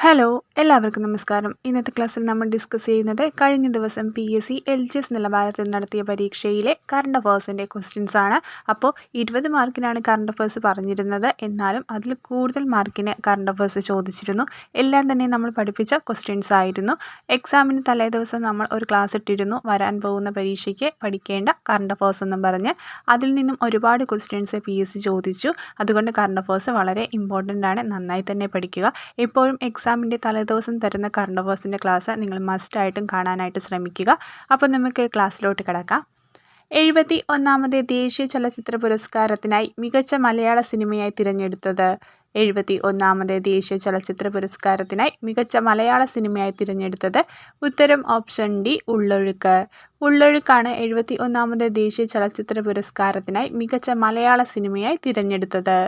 Hello എല്ലാവർക്കും നമസ്കാരം. ഇന്നത്തെ ക്ലാസ്സിൽ നമ്മൾ ഡിസ്കസ് ചെയ്യുന്നത് കഴിഞ്ഞ ദിവസം P S C L G S നിലവാരത്തിൽ നടത്തിയ പരീക്ഷയിലെ കറണ്ട് അഫേഴ്സിന്റെ ക്വസ്റ്റ്യൻസ് ആണ്. അപ്പോൾ ഇരുപത് മാർക്കിനാണ് കറണ്ട് അഫേഴ്സ് പറഞ്ഞിരുന്നത്. എന്നാലും അതിൽ കൂടുതൽ മാർക്കിന് കറണ്ട് അഫേഴ്സ് ചോദിച്ചിരുന്നു. എല്ലാം തന്നെ നമ്മൾ പഠിപ്പിച്ച ക്വസ്റ്റ്യൻസ് ആയിരുന്നു. എക്സാമിന് തലേ ദിവസം നമ്മൾ ഒരു ക്ലാസ് ഇട്ടിരുന്നു. വരാൻ പോകുന്ന പരീക്ഷയ്ക്ക് പഠിക്കേണ്ട കറണ്ട് അഫേഴ്സ് എന്നും പറഞ്ഞ് അതിൽ നിന്നും ഒരുപാട് ക്വസ്റ്റ്യൻസ് പി എസ് സി ചോദിച്ചു. അതുകൊണ്ട് കറണ്ട് അഫേഴ്സ് വളരെ ഇമ്പോർട്ടന്റ് ആണ്. നന്നായി തന്നെ പഠിക്കുക. എപ്പോഴും എക്സാമിന്റെ തലേദിവസം തരുന്ന കറണ്ട് അഫേഴ്സിന്റെ ക്ലാസ് നിങ്ങൾ മസ്റ്റായിട്ടും കാണാനായിട്ട് ശ്രമിക്കുക. അപ്പോൾ നമുക്ക് ക്ലാസ്സിലോട്ട് കിടക്കാം. എഴുപത്തി ഒന്നാമത് ദേശീയ ചലച്ചിത്ര പുരസ്കാരത്തിനായി മികച്ച മലയാള സിനിമയായി തിരഞ്ഞെടുത്തത്. എഴുപത്തി ഒന്നാമത് ദേശീയ ചലച്ചിത്ര പുരസ്കാരത്തിനായി മികച്ച മലയാള സിനിമയായി തിരഞ്ഞെടുത്തത് ഉത്തരം ഓപ്ഷൻ ഡി ഉള്ളൊഴുക്ക്. ഉള്ളൊഴുക്കാണ് എഴുപത്തി ഒന്നാമത് ദേശീയ ചലച്ചിത്ര പുരസ്കാരത്തിനായി മികച്ച മലയാള സിനിമയായി തിരഞ്ഞെടുത്തത്.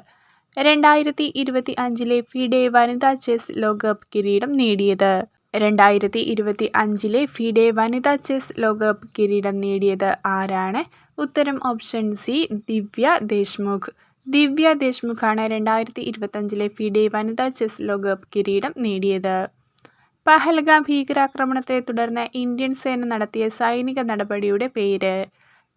രണ്ടായിരത്തി ഇരുപത്തി അഞ്ചിലെ ഫിഡെ വനിതാ ചെസ് ലോകകപ്പ് കിരീടം നേടിയത്. രണ്ടായിരത്തി ഇരുപത്തി അഞ്ചിലെ ഫിഡെ വനിതാ ചെസ് ലോകകപ്പ് കിരീടം നേടിയത് ആരാണ്? ഉത്തരം ഓപ്ഷൻ സി ദിവ്യ ദേശ്മുഖ്. ദിവ്യ ദേശ്മുഖാണ് രണ്ടായിരത്തി ഇരുപത്തഞ്ചിലെ ഫിഡെ വനിതാ ചെസ് ലോകകപ്പ് കിരീടം നേടിയത്. പഹൽഗാം ഭീകരാക്രമണത്തെ തുടർന്ന് ഇന്ത്യൻ സേന നടത്തിയ സൈനിക നടപടിയുടെ പേര്.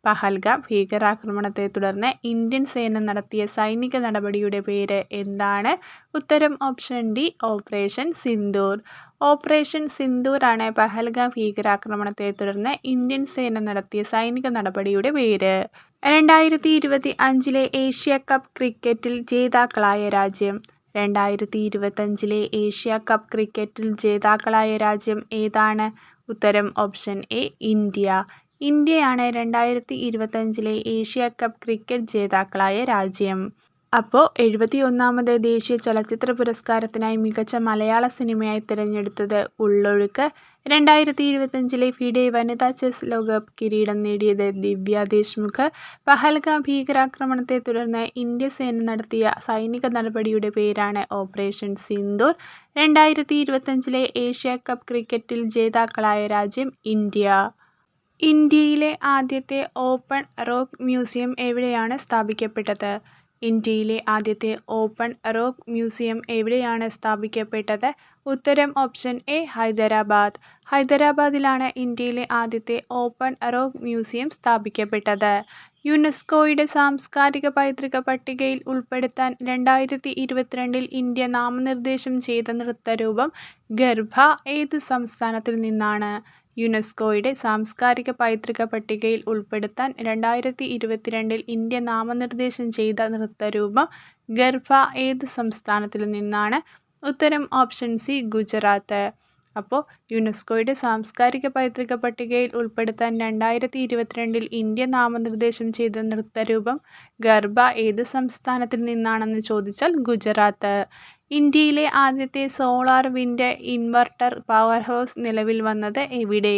പഹൽഗാം ഭീകരാക്രമണത്തെ തുടർന്ന് ഇന്ത്യൻ സേന നടത്തിയ സൈനിക നടപടിയുടെ പേര് എന്താണ്? ഉത്തരം option D operation Sindoor. Operation സിന്ദൂറാണ് Pahalgam ഭീകരാക്രമണത്തെ തുടർന്ന് ഇന്ത്യൻ സേന നടത്തിയ സൈനിക നടപടിയുടെ പേര്. രണ്ടായിരത്തി ഇരുപത്തി അഞ്ചിലെ ഏഷ്യ കപ്പ് ക്രിക്കറ്റിൽ ജേതാക്കളായ രാജ്യം. രണ്ടായിരത്തി ഇരുപത്തഞ്ചിലെ ഏഷ്യ കപ്പ് ക്രിക്കറ്റിൽ ജേതാക്കളായ രാജ്യം ഏതാണ്? ഉത്തരം ഓപ്ഷൻ എ ഇന്ത്യ. ഇന്ത്യയാണ് രണ്ടായിരത്തി ഇരുപത്തഞ്ചിലെ ഏഷ്യ കപ്പ് ക്രിക്കറ്റ് ജേതാക്കളായ രാജ്യം. അപ്പോൾ എഴുപത്തി ഒന്നാമത് ദേശീയ ചലച്ചിത്ര പുരസ്കാരത്തിനായി മികച്ച മലയാള സിനിമയായി തിരഞ്ഞെടുത്തത് ഉള്ളൊഴുക്ക് രണ്ടായിരത്തി ഇരുപത്തഞ്ചിലെ ഫിഡെ വനിതാ ചെസ് ലോകകപ്പ് കിരീടം നേടിയത് ദിവ്യ ദേശ്മുഖ്. പഹൽഗാം ഭീകരാക്രമണത്തെ തുടർന്ന് ഇന്ത്യ സേന നടത്തിയ സൈനിക നടപടിയുടെ പേരാണ് ഓപ്പറേഷൻ സിന്ദൂർ. രണ്ടായിരത്തി ഇരുപത്തഞ്ചിലെ ഏഷ്യ കപ്പ് ക്രിക്കറ്റിൽ ജേതാക്കളായ രാജ്യം ഇന്ത്യ. ഇന്ത്യയിലെ ആദ്യത്തെ ഓപ്പൺ റോക്ക് മ്യൂസിയം എവിടെയാണ് സ്ഥാപിക്കപ്പെട്ടത്? ഇന്ത്യയിലെ ആദ്യത്തെ ഓപ്പൺ റോക്ക് മ്യൂസിയം എവിടെയാണ് സ്ഥാപിക്കപ്പെട്ടത്? ഉത്തരം ഓപ്ഷൻ എ ഹൈദരാബാദ്. ഹൈദരാബാദിലാണ് ഇന്ത്യയിലെ ആദ്യത്തെ ഓപ്പൺ റോക്ക് മ്യൂസിയം സ്ഥാപിക്കപ്പെട്ടത്. യുനെസ്കോയുടെ സാംസ്കാരിക പൈതൃക പട്ടികയിൽ ഉൾപ്പെടുത്താൻ രണ്ടായിരത്തി ഇരുപത്തിരണ്ടിൽ ഇന്ത്യ നാമനിർദ്ദേശം ചെയ്ത നൃത്തരൂപം ഗർഭ ഏത് സംസ്ഥാനത്തിൽ നിന്നാണ്? യുനെസ്കോയുടെ സാംസ്കാരിക പൈതൃക പട്ടികയിൽ ഉൾപ്പെടുത്താൻ രണ്ടായിരത്തി ഇരുപത്തിരണ്ടിൽ ഇന്ത്യ നാമനിർദ്ദേശം ചെയ്ത നൃത്തരൂപം ഗർഭ ഏത് സംസ്ഥാനത്തിൽ നിന്നാണ്? ഉത്തരം ഓപ്ഷൻ സി ഗുജറാത്ത്. അപ്പോൾ യുനെസ്കോയുടെ സാംസ്കാരിക പൈതൃക പട്ടികയിൽ ഉൾപ്പെടുത്താൻ രണ്ടായിരത്തി ഇരുപത്തിരണ്ടിൽ ഇന്ത്യ നാമനിർദ്ദേശം ചെയ്ത നൃത്തരൂപം ഗർഭ ഏത് സംസ്ഥാനത്തിൽ നിന്നാണെന്ന് ചോദിച്ചാൽ ഗുജറാത്ത്. ഇന്ത്യയിലെ ആദ്യത്തെ solar wind inverter power house നിലവിൽ വന്നത് എവിടെ?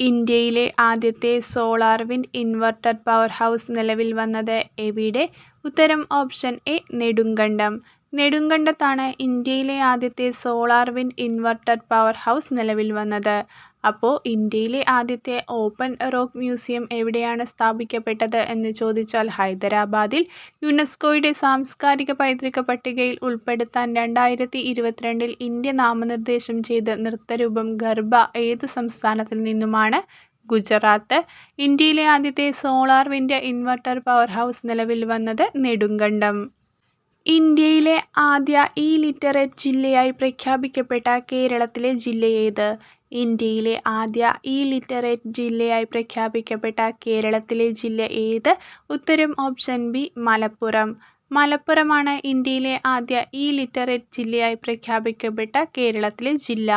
ഇന്ത്യയിലെ ആദ്യത്തെ solar wind inverter power house നിലവിൽ വന്നത് എവിടെ? ഉത്തരം ഓപ്ഷൻ എ നെടുങ്കണ്ടം. നെടുങ്കണ്ടത്താണ് ഇന്ത്യയിലെ ആദ്യത്തെ solar wind inverter power house നിലവിൽ വന്നത്. അപ്പോൾ ഇന്ത്യയിലെ ആദ്യത്തെ ഓപ്പൺ റോക്ക് മ്യൂസിയം എവിടെയാണ് സ്ഥാപിക്കപ്പെട്ടത് എന്ന് ചോദിച്ചാൽ ഹൈദരാബാദിൽ യുനെസ്കോയുടെ സാംസ്കാരിക പൈതൃക പട്ടികയിൽ ഉൾപ്പെടുത്താൻ രണ്ടായിരത്തി ഇരുപത്തിരണ്ടിൽ ഇന്ത്യ നാമനിർദ്ദേശം ചെയ്ത നൃത്തരൂപം ഗർബ ഏത് സംസ്ഥാനത്തിൽ നിന്നുമാണ്? ഗുജറാത്ത്. ഇന്ത്യയിലെ ആദ്യത്തെ solar wind inverter power house നിലവിൽ വന്നത് നെടുങ്കണ്ടം. ഇന്ത്യയിലെ ആദ്യ ഇ ലിറ്ററേറ്റ് ജില്ലയായി പ്രഖ്യാപിക്കപ്പെട്ട കേരളത്തിലെ ജില്ല ഏത്? ഇന്ത്യയിലെ ആദ്യ ഇ ലിറ്ററേറ്റ് ജില്ലയായി പ്രഖ്യാപിക്കപ്പെട്ട കേരളത്തിലെ ജില്ല ഏത്? ഉത്തരം ഓപ്ഷൻ ബി മലപ്പുറം. മലപ്പുറമാണ് ഇന്ത്യയിലെ ആദ്യ ഇ ലിറ്ററേറ്റ് ജില്ലയായി പ്രഖ്യാപിക്കപ്പെട്ട കേരളത്തിലെ ജില്ല.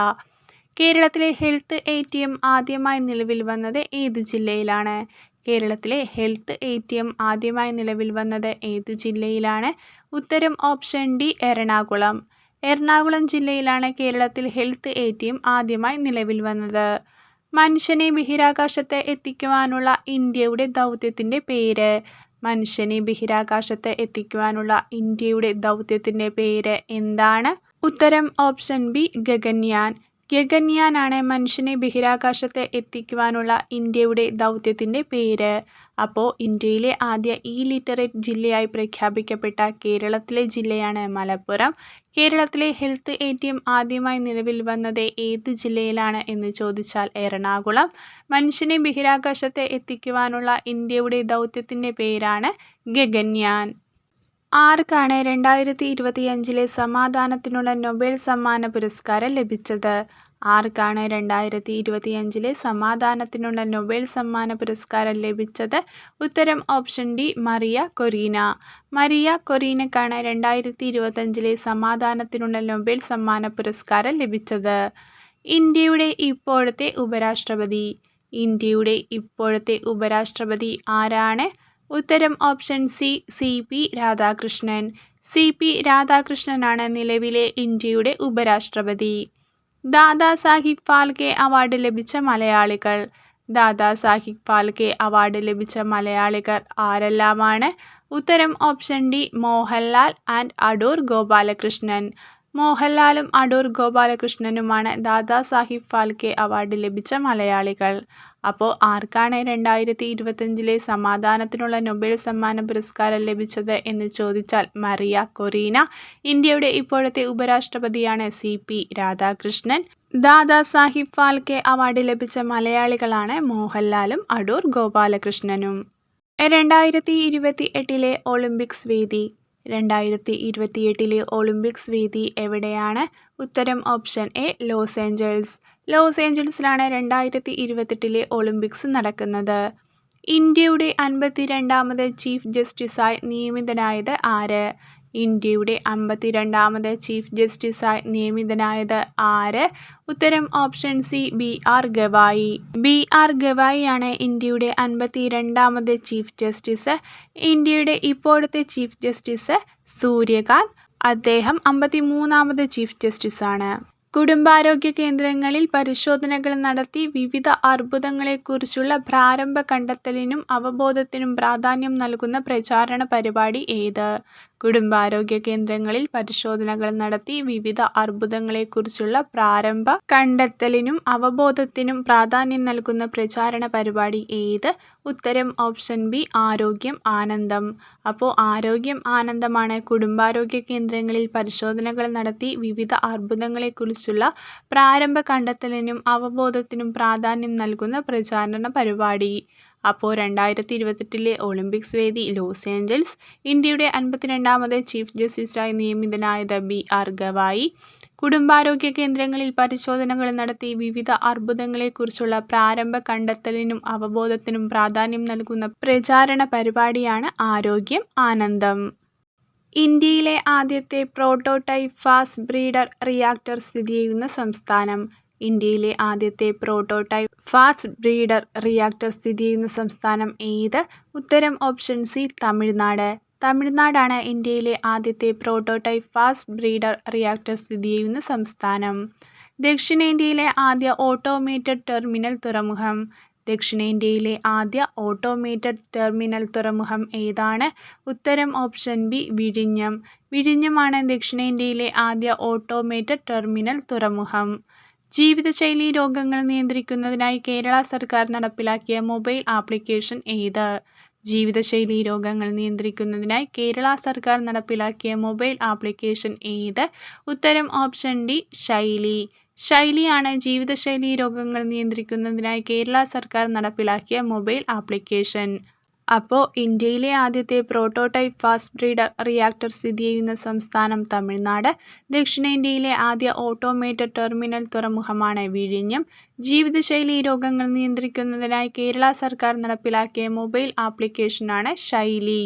കേരളത്തിലെ ഹെൽത്ത് എ ടി എം ആദ്യമായി നിലവിൽ വന്നത് ഏത് ജില്ലയിലാണ്? കേരളത്തിലെ ഹെൽത്ത് എ ടി എം ആദ്യമായി നിലവിൽ വന്നത് ഏത് ജില്ലയിലാണ്? ഉത്തരം ഓപ്ഷൻ ഡി എറണാകുളം. എറണാകുളം ജില്ലയിലാണ് കേരളത്തിൽ ഹെൽത്ത് എ ടി എം ആദ്യമായി നിലവിൽ വന്നത്. മനുഷ്യനെ ബഹിരാകാശത്ത് എത്തിക്കുവാനുള്ള ഇന്ത്യയുടെ ദൗത്യത്തിന്റെ പേര്. മനുഷ്യനെ ബഹിരാകാശത്ത് എത്തിക്കുവാനുള്ള ഇന്ത്യയുടെ ദൗത്യത്തിന്റെ പേര് എന്താണ്? ഉത്തരം ഓപ്ഷൻ ബി ഗഗൻയാൻ. ഗഗൻയാനാണ് മനുഷ്യനെ ബഹിരാകാശത്ത് എത്തിക്കുവാനുള്ള ഇന്ത്യയുടെ ദൗത്യത്തിന്റെ പേര്. അപ്പോൾ ഇന്ത്യയിലെ ആദ്യ ഇ-ലിറ്ററേറ്റ് ജില്ലയായി പ്രഖ്യാപിക്കപ്പെട്ട കേരളത്തിലെ ജില്ലയാണ് മലപ്പുറം. കേരളത്തിലെ ഹെൽത്ത് എ ടി എം ആദ്യമായി നിലവിൽ വന്നത് ഏത് ജില്ലയിലാണ് എന്ന് ചോദിച്ചാൽ എറണാകുളം. മനുഷ്യനെ ബഹിരാകാശത്ത് എത്തിക്കുവാനുള്ള ഇന്ത്യയുടെ ദൗത്യത്തിന്റെ പേരാണ് ഗഗൻയാൻ. ആർക്കാണ് രണ്ടായിരത്തി ഇരുപത്തിയഞ്ചിലെ സമാധാനത്തിനുള്ള നൊബേൽ സമ്മാന പുരസ്കാരം ലഭിച്ചത്? ആർക്കാണ് രണ്ടായിരത്തി ഇരുപത്തിയഞ്ചിലെ സമാധാനത്തിനുള്ള നൊബേൽ സമ്മാന പുരസ്കാരം ലഭിച്ചത്? ഉത്തരം option D Maria Corina. Maria കൊറീനക്കാണ് രണ്ടായിരത്തി ഇരുപത്തിയഞ്ചിലെ സമാധാനത്തിനുള്ള നൊബേൽ സമ്മാന പുരസ്കാരം ലഭിച്ചത്. ഇന്ത്യയുടെ ഇപ്പോഴത്തെ ഉപരാഷ്ട്രപതി? ഇന്ത്യയുടെ ഇപ്പോഴത്തെ ഉപരാഷ്ട്രപതി ആരാണ്? ഉത്തരം option C C P Radhakrishnan. C P രാധാകൃഷ്ണനാണ് നിലവിലെ ഇന്ത്യയുടെ ഉപരാഷ്ട്രപതി. ദാദാസാഹിബ് ഫാൽക്കെ അവാർഡ് ലഭിച്ച മലയാളികൾ? ദാദാസാഹിബ് ഫാൽക്കെ അവാർഡ് ലഭിച്ച മലയാളികൾ ആരെല്ലാമാണ്? ഉത്തരം option D Mohanlal and Adoor Gopalakrishnan. മോഹൻലാലും അടൂർ ഗോപാലകൃഷ്ണനുമാണ് ദാദാസാഹിബ് ഫാൽക്കെ അവാർഡ് ലഭിച്ച മലയാളികൾ. അപ്പോൾ ആർക്കാണ് രണ്ടായിരത്തി ഇരുപത്തിയഞ്ചിലെ സമാധാനത്തിനുള്ള നൊബേൽ സമ്മാന പുരസ്കാരം ലഭിച്ചത് എന്ന് ചോദിച്ചാൽ മറിയ കൊറീന. ഇന്ത്യയുടെ ഇപ്പോഴത്തെ ഉപരാഷ്ട്രപതിയാണ് C P Radhakrishnan. Dada Saheb Phalke award ലഭിച്ച മലയാളികളാണ് മോഹൻലാലും അടൂർ ഗോപാലകൃഷ്ണനും. രണ്ടായിരത്തി ഇരുപത്തി എട്ടിലെ ഒളിമ്പിക്സ് വേദി? രണ്ടായിരത്തി ഇരുപത്തിയെട്ടിലെ ഒളിമ്പിക്സ് വേദി എവിടെയാണ്? ഉത്തരം option A Los Angeles. Los ഏഞ്ചൽസിലാണ് രണ്ടായിരത്തി ഇരുപത്തെട്ടിലെ ഒളിമ്പിക്സ് നടക്കുന്നത്. ഇന്ത്യയുടെ അൻപത്തിരണ്ടാമത് ചീഫ് ജസ്റ്റിസായി നിയമിതനായത് ആര്? ഇന്ത്യയുടെ അമ്പത്തിരണ്ടാമത് ചീഫ് ജസ്റ്റിസായി നിയമിതനായത് ആര്? ഉത്തരം option C B R Gavai. B R ഗവായിയാണ് ഇന്ത്യയുടെ അൻപത്തിരണ്ടാമത് ചീഫ് ജസ്റ്റിസ്. ഇന്ത്യയുടെ ഇപ്പോഴത്തെ ചീഫ് ജസ്റ്റിസ് സൂര്യകാന്ത്. അദ്ദേഹം അമ്പത്തിമൂന്നാമത് ചീഫ് ജസ്റ്റിസാണ്. കുടുംബാരോഗ്യ കേന്ദ്രങ്ങളിൽ പരിശോധനകൾ നടത്തി വിവിധ അർബുദങ്ങളെക്കുറിച്ചുള്ള പ്രാരംഭ കണ്ടെത്തലിനും അവബോധത്തിനും പ്രാധാന്യം നൽകുന്ന പ്രചാരണ പരിപാടി ഏത്? കുടുംബാരോഗ്യ കേന്ദ്രങ്ങളിൽ പരിശോധനകൾ നടത്തി വിവിധ അർബുദങ്ങളെക്കുറിച്ചുള്ള പ്രാരംഭ കണ്ടെത്തലിനും അവബോധത്തിനും പ്രാധാന്യം നൽകുന്ന പ്രചാരണ പരിപാടി ഏത്? ഉത്തരം ഓപ്ഷൻ ബി ആരോഗ്യം ആനന്ദം. അപ്പോൾ ആരോഗ്യം ആനന്ദമാണ് കുടുംബാരോഗ്യ കേന്ദ്രങ്ങളിൽ പരിശോധനകൾ നടത്തി വിവിധ അർബുദങ്ങളെക്കുറിച്ചുള്ള പ്രാരംഭ കണ്ടെത്തലിനും അവബോധത്തിനും പ്രാധാന്യം നൽകുന്ന പ്രചാരണ പരിപാടി. അപ്പോൾ രണ്ടായിരത്തി ഇരുപത്തെട്ടിലെ ഒളിമ്പിക്സ് വേദി ലോസ് ഏഞ്ചൽസ്. ഇന്ത്യയുടെ അൻപത്തിരണ്ടാമത് ചീഫ് ജസ്റ്റിസായി നിയമിതനായത് ബി ആർ ഗവായി. കുടുംബാരോഗ്യ കേന്ദ്രങ്ങളിൽ പരിശോധനകൾ നടത്തി വിവിധ അർബുദങ്ങളെക്കുറിച്ചുള്ള പ്രാരംഭ കണ്ടെത്തലിനും അവബോധത്തിനും പ്രാധാന്യം നൽകുന്ന പ്രചാരണ പരിപാടിയാണ് ആരോഗ്യം ആനന്ദം. ഇന്ത്യയിലെ ആദ്യത്തെ പ്രോട്ടോടൈപ്പ് ഫാസ്റ്റ് ബ്രീഡർ റിയാക്ടർ സ്ഥിതി ചെയ്യുന്ന സംസ്ഥാനം? ഇന്ത്യയിലെ ആദ്യത്തെ പ്രോട്ടോടൈപ്പ് ഫാസ്റ്റ് ബ്രീഡർ റിയാക്ടർ സ്ഥിതി ചെയ്യുന്ന സംസ്ഥാനം ഏത്? ഉത്തരം ഓപ്ഷൻ സി തമിഴ്നാട്. തമിഴ്നാടാണ് ഇന്ത്യയിലെ ആദ്യത്തെ പ്രോട്ടോടൈപ്പ് ഫാസ്റ്റ് ബ്രീഡർ റിയാക്ടർ സ്ഥിതി ചെയ്യുന്ന സംസ്ഥാനം. ദക്ഷിണേന്ത്യയിലെ ആദ്യ ഓട്ടോമേറ്റഡ് ടെർമിനൽ തുറമുഖം? ദക്ഷിണേന്ത്യയിലെ ആദ്യ ഓട്ടോമേറ്റഡ് ടെർമിനൽ തുറമുഖം ഏതാണ്? ഉത്തരം ഓപ്ഷൻ ബി വിഴിഞ്ഞം. വിഴിഞ്ഞമാണ് ദക്ഷിണേന്ത്യയിലെ ആദ്യ ഓട്ടോമേറ്റഡ് ടെർമിനൽ തുറമുഖം. ജീവിതശൈലീ രോഗങ്ങൾ നിയന്ത്രിക്കുന്നതിനായി കേരള സർക്കാർ നടപ്പിലാക്കിയ മൊബൈൽ ആപ്ലിക്കേഷൻ ഏത്? ജീവിതശൈലീ രോഗങ്ങൾ നിയന്ത്രിക്കുന്നതിനായി കേരള സർക്കാർ നടപ്പിലാക്കിയ മൊബൈൽ ആപ്ലിക്കേഷൻ ഏത്? ഉത്തരം ഓപ്ഷൻ ഡി ശൈലി. ശൈലിയാണ് ജീവിതശൈലീ രോഗങ്ങൾ നിയന്ത്രിക്കുന്നതിനായി കേരള സർക്കാർ നടപ്പിലാക്കിയ മൊബൈൽ ആപ്ലിക്കേഷൻ. അപ്പോൾ ഇന്ത്യയിലെ ആദ്യത്തെ പ്രോട്ടോടൈപ്പ് ഫാസ്റ്റ് ബ്രീഡർ റിയാക്ടർ സ്ഥിതിചെയ്യുന്ന സംസ്ഥാനം തമിഴ്നാട്. ദക്ഷിണേന്ത്യയിലെ ആദ്യ ഓട്ടോമേറ്റഡ് ടെർമിനൽ തുറമുഖമാണ് വിഴിഞ്ഞം. ജീവിതശൈലി രോഗങ്ങൾ നിയന്ത്രിക്കുന്നതിനായി കേരള സർക്കാർ നടപ്പിലാക്കിയ മൊബൈൽ ആപ്ലിക്കേഷനാണ് ശൈലി.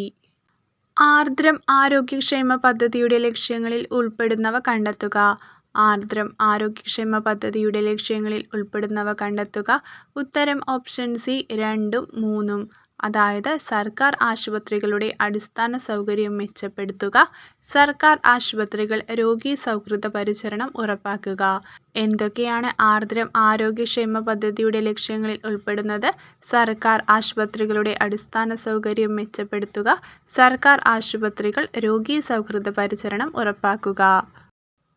ആർദ്രം ആരോഗ്യക്ഷേമ പദ്ധതിയുടെ ലക്ഷ്യങ്ങളിൽ ഉൾപ്പെടുന്നവ കണ്ടെത്തുക. ആർദ്രം ആരോഗ്യക്ഷേമ പദ്ധതിയുടെ ലക്ഷ്യങ്ങളിൽ ഉൾപ്പെടുന്നവ കണ്ടെത്തുക. ഉത്തരം ഓപ്ഷൻ സി രണ്ടും മൂന്നും. അതായത് സർക്കാർ ആശുപത്രികളുടെ അടിസ്ഥാന സൗകര്യം മെച്ചപ്പെടുത്തുക. സർക്കാർ ആശുപത്രികൾ രോഗീ സൗഹൃദ പരിചരണം ഉറപ്പാക്കുക. എന്തൊക്കെയാണ് ആർദ്രം ആരോഗ്യക്ഷേമ പദ്ധതിയുടെ ലക്ഷ്യങ്ങളിൽ ഉൾപ്പെടുന്നത്? സർക്കാർ ആശുപത്രികളുടെ അടിസ്ഥാന സൗകര്യം മെച്ചപ്പെടുത്തുക. സർക്കാർ ആശുപത്രികൾ രോഗീ സൗഹൃദ പരിചരണം ഉറപ്പാക്കുക.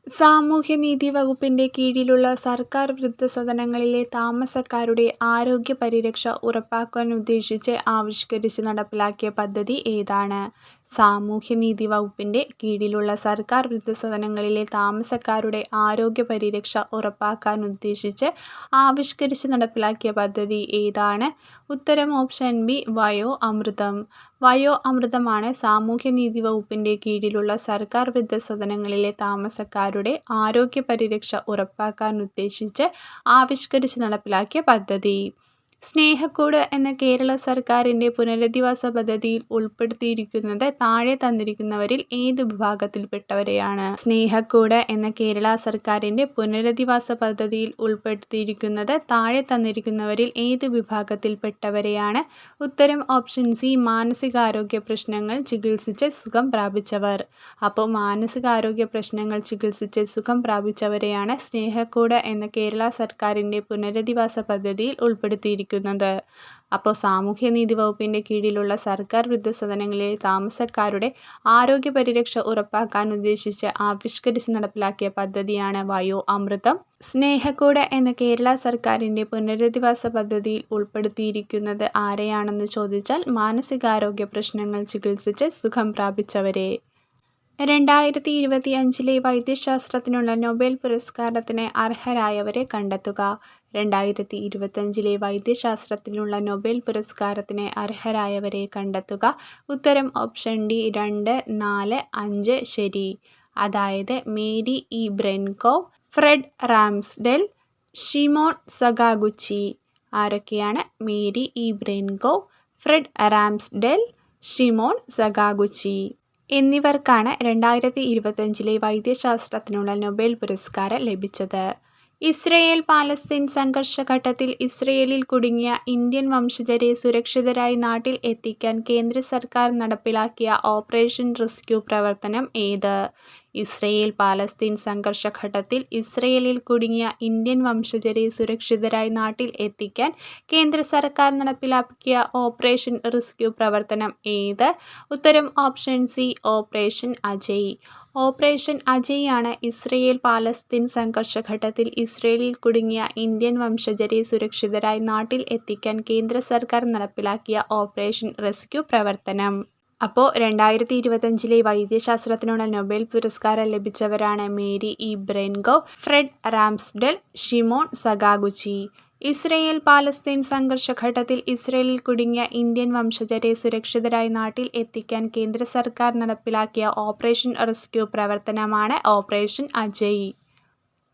സാമൂഹ്യനീതി വകുപ്പിന്റെ കീഴിലുള്ള സർക്കാർ വൃദ്ധസദനങ്ങളിലെ താമസക്കാരുടെ ആരോഗ്യ പരിരക്ഷ ഉറപ്പാക്കാനുദ്ദേശിച്ച് ആവിഷ്കരിച്ച് നടപ്പിലാക്കിയ പദ്ധതി ഏതാണ്? സാമൂഹ്യനീതി വകുപ്പിന്റെ കീഴിലുള്ള സർക്കാർ വൃദ്ധസദനങ്ങളിലെ താമസക്കാരുടെ ആരോഗ്യ പരിരക്ഷ ഉറപ്പാക്കാനുദ്ദേശിച്ച് ആവിഷ്കരിച്ച് നടപ്പിലാക്കിയ പദ്ധതി ഏതാണ്? ഉത്തരം ഓപ്ഷൻ ബി വയോ അമൃതം. വയോ അമൃതമാണ് സാമൂഹ്യനീതി വകുപ്പിന്റെ കീഴിലുള്ള സർക്കാർ വൃദ്ധസദനങ്ങളിലെ താമസക്കാരുടെ ആരോഗ്യ പരിരക്ഷ ഉറപ്പാക്കാനുദ്ദേശിച്ച് ആവിഷ്കരിച്ച് നടപ്പിലാക്കിയ പദ്ധതി. സ്നേഹക്കൂട് എന്ന കേരള സർക്കാരിന്റെ പുനരധിവാസ പദ്ധതിയിൽ ഉൾപ്പെടുത്തിയിരിക്കുന്നത് താഴെ തന്നിരിക്കുന്നവരിൽ ഏത് വിഭാഗത്തിൽപ്പെട്ടവരെയാണ്? സ്നേഹക്കൂട് എന്ന കേരള സർക്കാരിന്റെ പുനരധിവാസ പദ്ധതിയിൽ ഉൾപ്പെടുത്തിയിരിക്കുന്നത് താഴെ തന്നിരിക്കുന്നവരിൽ ഏത് വിഭാഗത്തിൽപ്പെട്ടവരെയാണ്? ഉത്തരം ഓപ്ഷൻ സി മാനസികാരോഗ്യ പ്രശ്നങ്ങൾ ചികിത്സിച്ച് സുഖം പ്രാപിച്ചവർ. അപ്പോൾ മാനസികാരോഗ്യ പ്രശ്നങ്ങൾ ചികിത്സിച്ച് സുഖം പ്രാപിച്ചവരെയാണ് സ്നേഹക്കൂട് എന്ന കേരള സർക്കാരിന്റെ പുനരധിവാസ പദ്ധതിയിൽ ഉൾപ്പെടുത്തിയിരിക്കുന്നത്. അപ്പോ സാമൂഹ്യനീതി വകുപ്പിന്റെ കീഴിലുള്ള സർക്കാർ വൃദ്ധസദനങ്ങളിൽ താമസക്കാരുടെ ആരോഗ്യ പരിരക്ഷ ഉറപ്പാക്കാൻ ഉദ്ദേശിച്ച് ആവിഷ്കരിച്ച് നടപ്പിലാക്കിയ പദ്ധതിയാണ് വയോ അമൃതം. സ്നേഹക്കൂട് എന്ന കേരള സർക്കാരിന്റെ പുനരധിവാസ പദ്ധതിയിൽ ഉൾപ്പെടുത്തിയിരിക്കുന്നത് ആരെയാണെന്ന് ചോദിച്ചാൽ മാനസികാരോഗ്യ പ്രശ്നങ്ങൾ ചികിത്സിച്ച് സുഖം പ്രാപിച്ചവരെ. രണ്ടായിരത്തി ഇരുപത്തി അഞ്ചിലെ വൈദ്യശാസ്ത്രത്തിനുള്ള നൊബേൽ പുരസ്കാരത്തിന് അർഹരായവരെ കണ്ടെത്തുക. രണ്ടായിരത്തി ഇരുപത്തഞ്ചിലെ വൈദ്യശാസ്ത്രത്തിനുള്ള നൊബേൽ പുരസ്കാരത്തിന് അർഹരായവരെ കണ്ടെത്തുക. ഉത്തരം ഓപ്ഷൻ ഡി രണ്ട്, നാല്, അഞ്ച് ശരി. അതായത് Mary E Brunkow, Fred Ramsdell, Shimon Sakaguchi ആരൊക്കെയാണ്? Mary E Brunkow, Fred Ramsdell, Shimon Sakaguchi എന്നിവർക്കാണ് രണ്ടായിരത്തി ഇരുപത്തഞ്ചിലെ വൈദ്യശാസ്ത്രത്തിനുള്ള നൊബേൽ പുരസ്കാരം ലഭിച്ചത്. ഇസ്രയേൽ പാലസ്തീൻ സംഘർഷഘട്ടത്തിൽ ഇസ്രയേലിൽ കുടുങ്ങിയ ഇന്ത്യൻ വംശജരെ സുരക്ഷിതരായി നാട്ടിൽ എത്തിക്കാൻ കേന്ദ്ര സർക്കാർ നടപ്പിലാക്കിയ ഓപ്പറേഷൻ റെസ്ക്യൂ പ്രവർത്തനം ഏത്? ഇസ്രയേൽ പാലസ്തീൻ സംഘർഷഘട്ടത്തിൽ ഇസ്രയേലിൽ കുടുങ്ങിയ ഇന്ത്യൻ വംശജരെ സുരക്ഷിതരായി നാട്ടിൽ എത്തിക്കാൻ കേന്ദ്ര സർക്കാർ നടപ്പിലാക്കിയ ഓപ്പറേഷൻ റെസ്ക്യൂ പ്രവർത്തനം ഏത്? ഉത്തരം option C operation Ajay. Operation Ajay ആണ് ഇസ്രയേൽ പാലസ്തീൻ സംഘർഷഘട്ടത്തിൽ ഇസ്രയേലിൽ കുടുങ്ങിയ ഇന്ത്യൻ വംശജരെ സുരക്ഷിതരായി നാട്ടിൽ എത്തിക്കാൻ കേന്ദ്ര സർക്കാർ നടപ്പിലാക്കിയ ഓപ്പറേഷൻ റെസ്ക്യൂ പ്രവർത്തനം. അപ്പോ രണ്ടായിരത്തി ഇരുപത്തഞ്ചിലെ വൈദ്യശാസ്ത്രത്തിനുള്ള നൊബേൽ പുരസ്കാരം ലഭിച്ചവരാണ് Mary E Brunkow Fred Ramsdell, Shimon Sakaguchi Israel Palestine സംഘർഷഘട്ടത്തിൽ ഇസ്രയേലിൽ കുടുങ്ങിയ ഇന്ത്യൻ വംശജരെ സുരക്ഷിതരായി നാട്ടിൽ എത്തിക്കാൻ കേന്ദ്ര സർക്കാർ നടപ്പിലാക്കിയ ഓപ്പറേഷൻ റെസ്ക്യൂ പ്രവർത്തനമാണ് ഓപ്പറേഷൻ അജയ്.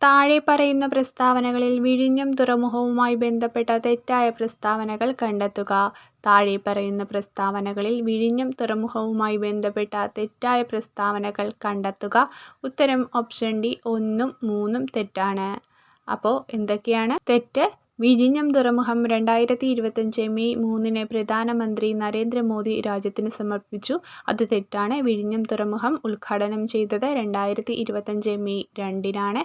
താഴെ പറയുന്ന പ്രസ്താവനകളിൽ വിഴിഞ്ഞം തുറമുഖവുമായി ബന്ധപ്പെട്ട തെറ്റായ പ്രസ്താവനകൾ കണ്ടെത്തുക. താഴെ പറയുന്ന പ്രസ്താവനകളിൽ വിഴിഞ്ഞം തുറമുഖവുമായി ബന്ധപ്പെട്ട തെറ്റായ പ്രസ്താവനകൾ കണ്ടെത്തുക. ഉത്തരം ഓപ്ഷൻ ഡി ഒന്നും മൂന്നും തെറ്റാണ്. അപ്പോൾ എന്തൊക്കെയാണ് തെറ്റ്? വിഴിഞ്ഞം തുറമുഖം രണ്ടായിരത്തി ഇരുപത്തഞ്ച് മെയ് മൂന്നിന് പ്രധാനമന്ത്രി നരേന്ദ്രമോദി രാജ്യത്തിന് സമർപ്പിച്ചു. അത് തെറ്റാണ്. വിഴിഞ്ഞം തുറമുഖം ഉദ്ഘാടനം ചെയ്തത് രണ്ടായിരത്തി ഇരുപത്തഞ്ച് മെയ് രണ്ടിനാണ്.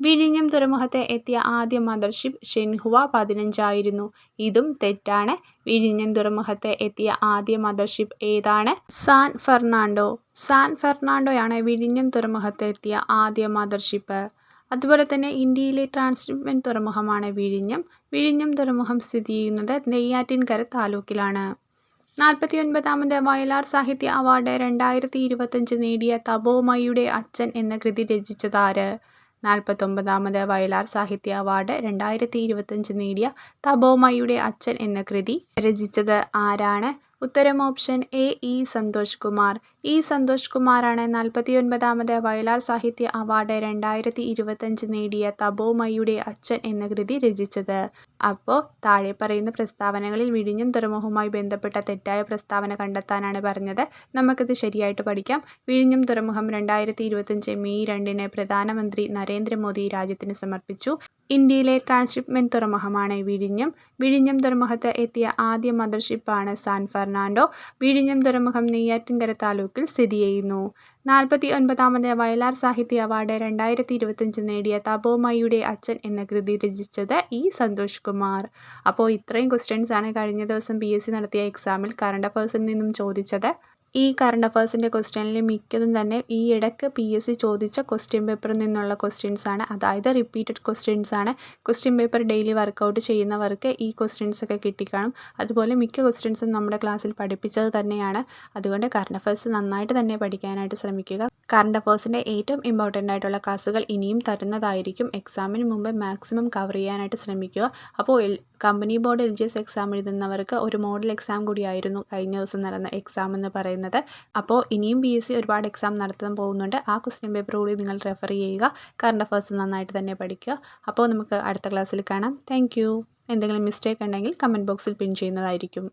വിഴിഞ്ഞം തുറമുഖത്ത് എത്തിയ ആദ്യ മദർഷിപ്പ് ഷെൻഹുവ പതിനഞ്ചായിരുന്നു. ഇതും തെറ്റാണ്. വിഴിഞ്ഞം തുറമുഖത്ത് എത്തിയ ആദ്യ മദർഷിപ്പ് ഏതാണ്? San Fernando. സാൻ ഫെർണാണ്ടോയാണ് വിഴിഞ്ഞം തുറമുഖത്ത് എത്തിയ ആദ്യ മദർഷിപ്പ്. അതുപോലെ തന്നെ ഇന്ത്യയിലെ ട്രാൻസ്ഷിപ്മെന്റ് തുറമുഖമാണ് വിഴിഞ്ഞം. വിഴിഞ്ഞം തുറമുഖം സ്ഥിതി ചെയ്യുന്നത് നെയ്യാറ്റിൻകര താലൂക്കിലാണ്. നാൽപ്പത്തി ഒൻപതാമത് വയലാർ സാഹിത്യ അവാർഡ് രണ്ടായിരത്തി ഇരുപത്തഞ്ച് നേടിയ തപോമയുടെ അച്ഛൻ എന്ന കൃതി രചിച്ചതാര്? നാൽപ്പത്തൊമ്പതാമത് വയലാർ സാഹിത്യ അവാർഡ് രണ്ടായിരത്തി ഇരുപത്തഞ്ച് നേടിയ തപോമയുടെ അച്ഛൻ എന്ന കൃതി രചിച്ചത് ആരാണ്? ഉത്തരം option A E Santhosh Kumar. E Santhosh കുമാറാണ് നാൽപ്പത്തിയൊൻപതാമത് വയലാർ സാഹിത്യ അവാർഡ് രണ്ടായിരത്തി ഇരുപത്തഞ്ച് നേടിയ തപോമയുടെ അച്ഛൻ എന്ന കൃതി രചിച്ചത്. അപ്പോൾ താഴെ പറയുന്ന പ്രസ്താവനകളിൽ വിഴിഞ്ഞം തുറമുഖവുമായി ബന്ധപ്പെട്ട തെറ്റായ പ്രസ്താവന കണ്ടെത്താനാണ് പറഞ്ഞത്. നമുക്കിത് ശരിയായിട്ട് പഠിക്കാം. വിഴിഞ്ഞം തുറമുഖം രണ്ടായിരത്തി ഇരുപത്തഞ്ച് മെയ് രണ്ടിന് പ്രധാനമന്ത്രി നരേന്ദ്രമോദി രാജ്യത്തിന് സമർപ്പിച്ചു. ഇന്ത്യയിലെ ട്രാൻസ്ഷിപ്മെന്റ് തുറമുഖമാണ് വിഴിഞ്ഞം. വിഴിഞ്ഞം തുറമുഖത്ത് എത്തിയ ആദ്യ മദർഷിപ്പാണ് സാൻ ഫെർണാണ്ടോ. വിഴിഞ്ഞം തുറമുഖം നെയ്യാറ്റിൻകര താലൂക്കിൽ സ്ഥിതിചെയ്യുന്നു. നാൽപ്പത്തിയൊൻപതാമത് വയലാർ സാഹിത്യ അവാർഡ് രണ്ടായിരത്തി ഇരുപത്തഞ്ച് നേടിയ തപോമയുടെ അച്ഛൻ എന്ന കൃതി രചിച്ചത് ഇ സന്തോഷ് കുമാർ. അപ്പോൾ ഇത്രയും ക്വസ്റ്റ്യൻസ് ആണ് കഴിഞ്ഞ ദിവസം പി എസ് സി നടത്തിയ എക്സാമിൽ കറണ്ട് അഫയേഴ്സിൽ നിന്നും ചോദിച്ചത്. ഈ കറണ്ട് അഫയേഴ്സിന്റെ ക്വസ്റ്റ്യനിൽ മിക്കതും തന്നെ ഈ ഇടയ്ക്ക് പി എസ് സി ചോദിച്ച ക്വസ്റ്റ്യൻ പേപ്പറിൽ നിന്നുള്ള ക്വസ്റ്റ്യൻസ് ആണ്. അതായത് റിപ്പീറ്റഡ് ക്വസ്റ്റ്യൻസ് ആണ്. ക്വസ്റ്റ്യൻ പേപ്പർ ഡെയിലി വർക്കൗട്ട് ചെയ്യുന്നവർക്ക് ഈ ക്വസ്റ്റ്യൻസ് ഒക്കെ കിട്ടിക്കാണും. അതുപോലെ മിക്ക ക്വസ്റ്റ്യൻസും നമ്മുടെ ക്ലാസ്സിൽ പഠിപ്പിച്ചത് തന്നെയാണ്. അതുകൊണ്ട് കറണ്ട് അഫയേഴ്സ് നന്നായിട്ട് തന്നെ പഠിക്കാനായിട്ട് ശ്രമിക്കുക. കറണ്ട് അഫേഴ്സിന്റെ ഏറ്റവും ഇമ്പോർട്ടന്റ് ആയിട്ടുള്ള ക്ലാസ്സുകൾ ഇനിയും തരുന്നതായിരിക്കും. എക്സാമിന് മുമ്പ് മാക്സിമം കവർ ചെയ്യാനായിട്ട് ശ്രമിക്കുക. അപ്പോൾ company board L G S exam എഴുതുന്നവർക്ക് ഒരു മോഡൽ എക്സാം കൂടിയായിരുന്നു കഴിഞ്ഞ ദിവസം നടന്ന എക്സാം എന്ന് പറയുന്നത്. അപ്പോൾ ഇനിയും പി എസ് സി ഒരുപാട് എക്സാം നടത്താൻ പോകുന്നുണ്ട്. ആ ക്വസ്റ്റ്യൻ പേപ്പർ കൂടി നിങ്ങൾ റെഫർ ചെയ്യുക. കറണ്ട് അഫേഴ്സ് നന്നായിട്ട് തന്നെ പഠിക്കുക. അപ്പോൾ നമുക്ക് അടുത്ത ക്ലാസ്സിൽ കാണാം. താങ്ക് എന്തെങ്കിലും മിസ്റ്റേക്ക് ഉണ്ടെങ്കിൽ കമന്റ് ബോക്സിൽ പിൻ ചെയ്യുന്നതായിരിക്കും.